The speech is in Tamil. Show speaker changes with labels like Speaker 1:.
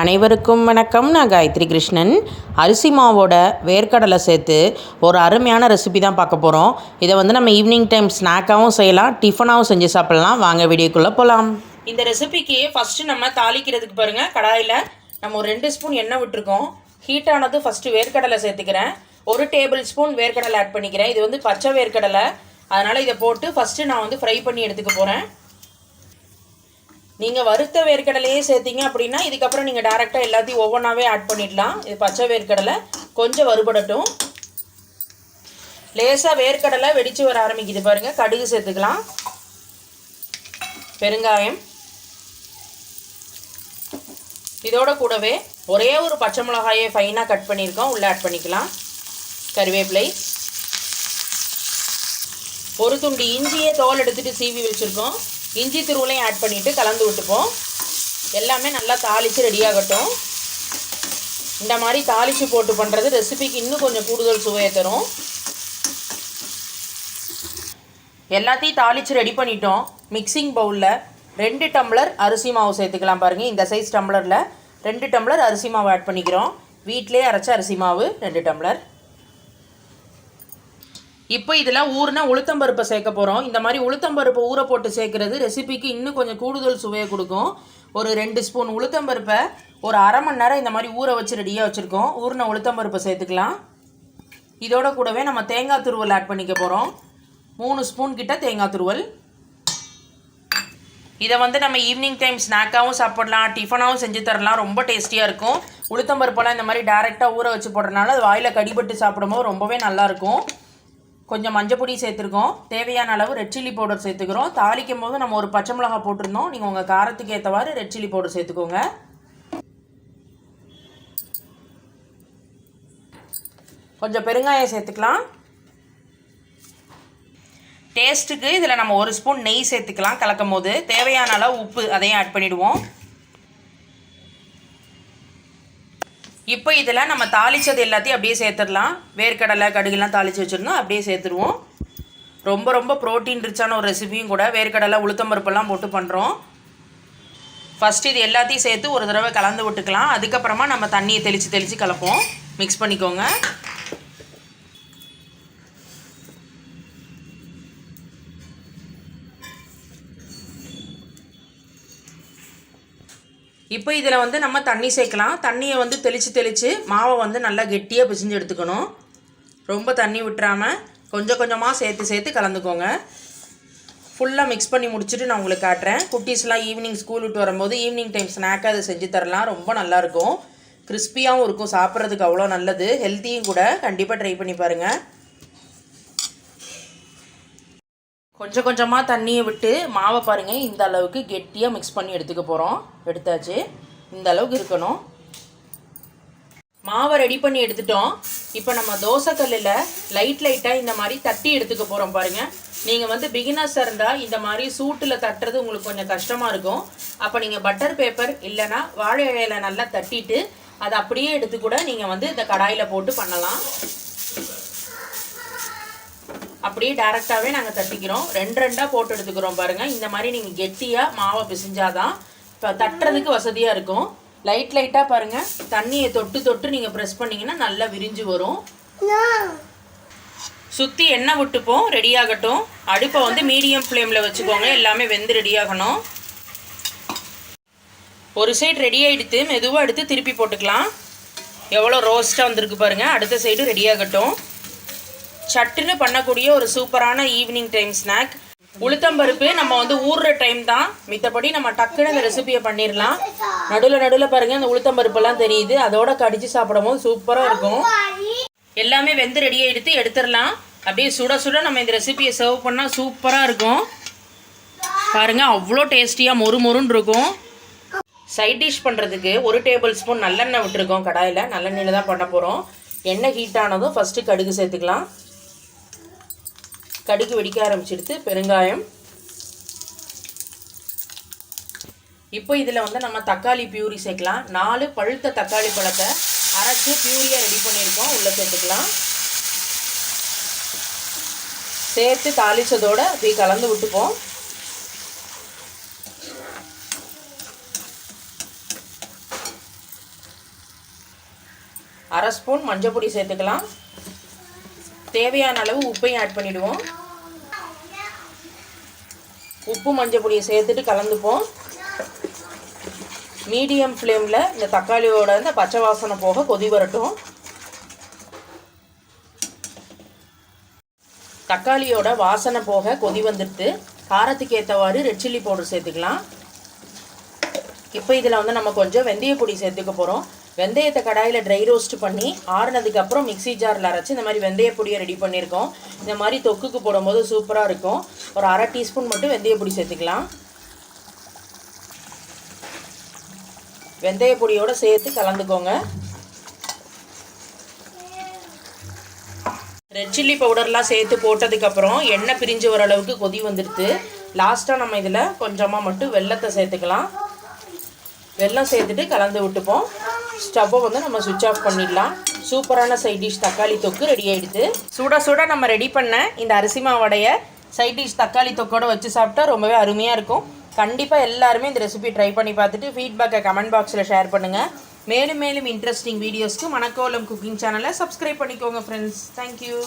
Speaker 1: அனைவருக்கும் வணக்கம். நான் காயத்ரி கிருஷ்ணன். அரிசி மாவோட வேர்க்கடலை சேர்த்து ஒரு அருமையான ரெசிபி தான் பார்க்க போகிறோம் இதை வந்து நம்ம ஈவினிங் டைம் ஸ்நாக்காகவும் செய்யலாம் டிஃபனாகவும் செஞ்சு சாப்பிட்லாம். வாங்க வீடியோக்குள்ளே போகலாம் இந்த ரெசிபிக்கு ஃபஸ்ட்டு நம்ம தாளிக்கிறதுக்கு பாருங்கள் கடாயில் நம்ம ஒரு ரெண்டு ஸ்பூன் எண்ணெய் விட்டுருக்கோம். ஹீட் ஆனது ஃபஸ்ட்டு வேர்க்கடலை சேர்த்துக்கிறேன். ஒரு டேபிள் ஸ்பூன் வேர்க்கடலை ஆட் பண்ணிக்கிறேன். இது வந்து பச்சை வேர்க்கடலை. அதனால் இதை போட்டு ஃபஸ்ட்டு நான் வந்து ஃப்ரை பண்ணி எடுத்துக்க போகிறேன் நீங்கள் வறுத்த வேர்க்கடலையே சேர்த்தீங்க அப்படின்னா இதுக்கப்புறம் நீங்கள் டேரெக்டாக எல்லாத்தையும் ஒவ்வொன்றாவே ஆட் பண்ணிடலாம். இது பச்சை வேர்க்கடலை கொஞ்சம் வறுபடட்டும். லேசாக வேர்க்கடலை வெடித்து வர ஆரம்பிக்குது பாருங்கள் கடுகு சேர்த்துக்கலாம். பெருங்காயம். இதோட கூடவே ஒரே ஒரு பச்சை மிளகாயை ஃபைனாக கட் பண்ணியிருக்கோம். உள்ளே ஆட் பண்ணிக்கலாம். கருவேப்பிலை. ஒரு துண்டு இஞ்சியை தோல் எடுத்துகிட்டு சீவி வச்சுருக்கோம். இஞ்சி திருவுளையும் ஆட் பண்ணிவிட்டு கலந்து விட்டுப்போம். எல்லாமே நல்லா தாளித்து ரெடியாகட்டும் இந்த மாதிரி தாளித்து போட்டு பண்ணுறது ரெசிபிக்கு இன்னும் கொஞ்சம் கூடுதல் சுவையை தரும். எல்லாத்தையும் தாளித்து ரெடி பண்ணிட்டோம். மிக்சிங் பவுலில் ரெண்டு டம்ளர் அரிசி மாவு சேர்த்துக்கலாம் பாருங்கள் இந்த சைஸ் டம்ளரில் ரெண்டு டம்ளர் அரிசி மாவு ஆட் பண்ணிக்கிறோம். வீட்டிலே அரைச்ச அரிசி மாவு ரெண்டு டம்ளர் இப்போ இதில் ஊறுனா உளுத்தம்பருப்பை சேர்க்க போகிறோம் இந்த மாதிரி உளுத்தம்பருப்பை ஊற போட்டு சேர்க்குறது ரெசிபிக்கு இன்னும் கொஞ்சம் கூடுதல் சுவையை கொடுக்கும். ஒரு ரெண்டு ஸ்பூன் உளுத்தம்பருப்பை ஒரு அரை மணி நேரம் இந்த மாதிரி ஊற வச்சு ரெடியாக வச்சுருக்கோம். ஊறின உளுத்தம்பருப்பை சேர்த்துக்கலாம். இதோட கூடவே நம்ம தேங்காய் துருவல் ஆட் பண்ணிக்க போகிறோம் மூணு ஸ்பூன் கிட்ட தேங்காய் துருவல். இதை வந்து நம்ம ஈவினிங் டைம் ஸ்நாக்காகவும் சாப்பிடலாம் டிஃபனாகவும் செஞ்சு தரலாம். ரொம்ப டேஸ்டியாக இருக்கும். உளுத்தம்பருப்பெல்லாம் இந்த மாதிரி டேரெக்டாக ஊற வச்சு போடுறதுனால அது வாயில் கடிபட்டு சாப்பிடும்போது ரொம்பவே நல்லாயிருக்கும் கொஞ்சம் மஞ்சள் பொடி சேர்த்துருக்கோம். தேவையான அளவு ரெட் சில்லி பவுடர் சேர்த்துக்கிறோம். தாளிக்கும் போது நம்ம ஒரு பச்சை மிளகா போட்டிருந்தோம். நீங்கள் உங்கள் காரத்துக்கு ஏற்றவாறு ரெட் சில்லி பவுடர் சேர்த்துக்கோங்க. கொஞ்சம் பெருங்காயம் சேர்த்துக்கலாம். டேஸ்ட்டுக்கு இதில் நம்ம ஒரு ஸ்பூன் நெய் சேர்த்துக்கலாம் கலக்கும் போது தேவையான அளவு உப்பு அதையும் ஆட் பண்ணிவிடுவோம் இப்போ இதில் நம்ம தாளித்தது எல்லாத்தையும் அப்படியே சேர்த்துடலாம். வேர்க்கடலை கடுகுலாம் தாளித்து வச்சுருந்தோம் அப்படியே சேர்த்துருவோம். ரொம்ப ரொம்ப ப்ரோட்டீன் ரிச்சான ஒரு ரெசிபியும் கூட வேர்க்கடலை உளுத்தம்பருப்பெல்லாம் போட்டு பண்ணுறோம் ஃபஸ்ட்டு இது எல்லாத்தையும் சேர்த்து ஒரு தடவை கலந்து விட்டுக்கலாம். அதுக்கப்புறமா நம்ம தண்ணியை தெளித்து தெளித்து கலப்போம். மிக்ஸ் பண்ணிக்கோங்க. இப்போ இதில் வந்து நம்ம தண்ணி சேர்க்கலாம். தண்ணியை வந்து தெளித்து தெளித்து மாவை வந்து நல்லா கெட்டியாக பிசிஞ்சு எடுத்துக்கணும். ரொம்ப தண்ணி விட்டுறாமல் கொஞ்சம் கொஞ்சமாக சேர்த்து சேர்த்து கலந்துக்கோங்க. ஃபுல்லாக மிக்ஸ் பண்ணி முடிச்சுட்டு நான் உங்களுக்கு காட்டுறேன். குட்டீஸ்லாம் ஈவினிங் ஸ்கூல் விட்டு வரும்போது ஈவினிங் டைம் ஸ்நாக்காக அதை செஞ்சு தரலாம். ரொம்ப நல்லாயிருக்கும் கிறிஸ்பியாகவும் இருக்கும். சாப்பிட்றதுக்கு அவ்வளோ நல்லது. ஹெல்த்தியும் கூட. கண்டிப்பாக ட்ரை பண்ணி பாருங்கள் கொஞ்சம் கொஞ்சமாக தண்ணியை விட்டு மாவை பாருங்கள் இந்த அளவுக்கு கெட்டியாக மிக்ஸ் பண்ணி எடுத்துக்க போகிறோம் எடுத்தாச்சு. இந்த அளவுக்கு இருக்கணும். மாவை ரெடி பண்ணி எடுத்துட்டோம். இப்போ நம்ம தோசைக்கல்லில் லைட் லைட்டாக இந்த மாதிரி தட்டி எடுத்துக்க போகிறோம் பாருங்கள் நீங்கள் வந்து பிகினர்ஸாக இருந்தால் இந்த மாதிரி சூட்டில் தட்டுறது உங்களுக்கு கொஞ்சம் கஷ்டமாக இருக்கும். அப்போ நீங்கள் பட்டர் பேப்பர் இல்லைன்னா வாழை இலையில நல்லா தட்டிட்டு அதை அப்படியே எடுத்து கூட நீங்கள் வந்து இந்த கடாயில் போட்டு பண்ணலாம். அப்படியே டேரெக்டாகவே நாங்கள் தட்டிக்கிறோம். ரெண்டு ரெண்டாக போட்டு எடுத்துக்கிறோம் பாருங்கள் இந்த மாதிரி நீங்கள் கெட்டியாக மாவை பிசைஞ்சாதான் இப்போ தட்டுறதுக்கு வசதியாக இருக்கும். லைட் லைட்டாக பாருங்கள் தண்ணியை தொட்டு தொட்டு நீங்கள் ப்ரெஸ் பண்ணிங்கன்னா நல்லா விரிஞ்சு வரும். சுற்றி எண்ணெய் விட்டுப்போம். ரெடி ஆகட்டும். அடுப்பை வந்து மீடியம் ஃப்ளேமில் வச்சுக்கோங்க. எல்லாமே வெந்து ரெடி ஆகணும். ஒரு சைடு ரெடி ஆகிடுத்து மெதுவாக எடுத்து திருப்பி போட்டுக்கலாம். எவ்வளோ ரோஸ்ட்டாக வந்திருக்கு பாருங்கள் அடுத்த சைடு ரெடி ஆகட்டும். சட்டுன்னு பண்ணக்கூடிய ஒரு சூப்பரான ஈவினிங் டைம் ஸ்நாக். உளுத்தம்பருப்பு நம்ம வந்து ஊறுற டைம் தான். மித்தபடி நம்ம டக்குன்னு அந்த ரெசிபியை பண்ணிடலாம் நடுவில் நடுவில் பாருங்கள் அந்த உளுத்தம்பருப்பெல்லாம் தெரியுது. அதோட கடிச்சு சாப்பிடும் போது சூப்பராக இருக்கும். எல்லாமே வெந்து ரெடியாக எடுத்து எடுத்துடலாம் அப்படியே சுட சுட நம்ம இந்த ரெசிபியை சர்வ் பண்ணால் சூப்பராக இருக்கும். பாருங்கள் அவ்வளோ டேஸ்டியாக மொறு மொறுன்னு இருக்கும். சைட் டிஷ் பண்ணுறதுக்கு ஒரு டேபிள் ஸ்பூன் நல்லெண்ணெய் விட்டுருக்கோம் கடாயில். நல்லெண்ணெயில் தான் பண்ண போகிறோம் எண்ணெய் ஹீட் ஆனதும் ஃபஸ்ட்டு கடுகு சேர்த்துக்கலாம். கடுகு வெடிக்க ஆரம்பிச்சிடுத்து பெருங்காயம். இப்போ இதில் வந்து நம்ம தக்காளி பியூரி சேர்க்கலாம். நாலு பழுத்த தக்காளி பழத்தை அரைச்சி பியூரியாக ரெடி பண்ணியிருக்கோம். உள்ளே சேர்த்துக்கலாம். சேர்த்து தாளித்ததோடு அப்படி கலந்து விட்டுப்போம். அரை ஸ்பூன் மஞ்சள் பொடி சேர்த்துக்கலாம். தேவையான அளவு உப்பையும் ஆட் பண்ணிவிடுவோம் உப்பு மஞ்சள் பொடியை சேர்த்துட்டு கலந்துப்போம். மீடியம் ஃப்ளேமில் இந்த தக்காளியோட இந்த பச்சை வாசனை போக கொதி வரட்டும். தக்காளியோட வாசனை போக கொதி வந்துடுத்து காரத்துக்கு ஏற்றவாறு ரெட் சில்லி பவுடர் சேர்த்துக்கலாம். இப்போ இதில் வந்து நம்ம கொஞ்சம் வெந்தய பொடி சேர்த்துக்க போகிறோம் வெந்தயத்தை கடாயில் ட்ரை ரோஸ்ட் பண்ணி ஆறுனதுக்கப்புறம் மிக்ஸி ஜாரில் அரைச்சி இந்த மாதிரி வெந்தய பொடியை ரெடி பண்ணியிருக்கோம். இந்த மாதிரி தொக்குக்கு போடும்போது சூப்பராக இருக்கும். ஒரு அரை டீஸ்பூன் மட்டும் வெந்தய பொடி சேர்த்துக்கலாம். வெந்தய பொடியோடு சேர்த்து கலந்துக்கோங்க. ரெட் சில்லி பவுடர்லாம் சேர்த்து போட்டதுக்கப்புறம் எண்ணெய் பிரிஞ்சு வர அளவுக்கு கொதி வந்துடுது. லாஸ்ட்டாக நம்ம இதில் கொஞ்சமாக மட்டும் வெள்ளத்தை சேர்த்துக்கலாம். வெல்லம் சேர்த்துட்டு கலந்து விட்டுப்போம். ஸ்டவ்வை வந்து நம்ம சுவிட்ச் ஆஃப் பண்ணிடலாம். சூப்பரான சைட் டிஷ் தக்காளி தொக்கு ரெடி ஆகிடுது சுட சுட நம்ம ரெடி பண்ண இந்த அரிசி மாவடைய சைட் டிஷ் தக்காளி தொக்கோடு வச்சு சாப்பிட்டா ரொம்பவே அருமையாக இருக்கும். கண்டிப்பாக எல்லாருமே இந்த ரெசிபி ட்ரை பண்ணி பார்த்துட்டு ஃபீட்பேக்கை கமெண்ட் பாக்ஸில் ஷேர் பண்ணுங்கள் மேலும் மேலும் இன்ட்ரெஸ்டிங் வீடியோஸ்க்கு மணக்கோலம் குக்கிங் சேனலை சப்ஸ்கிரைப் பண்ணிக்கோங்க ஃப்ரெண்ட்ஸ் தேங்க்யூ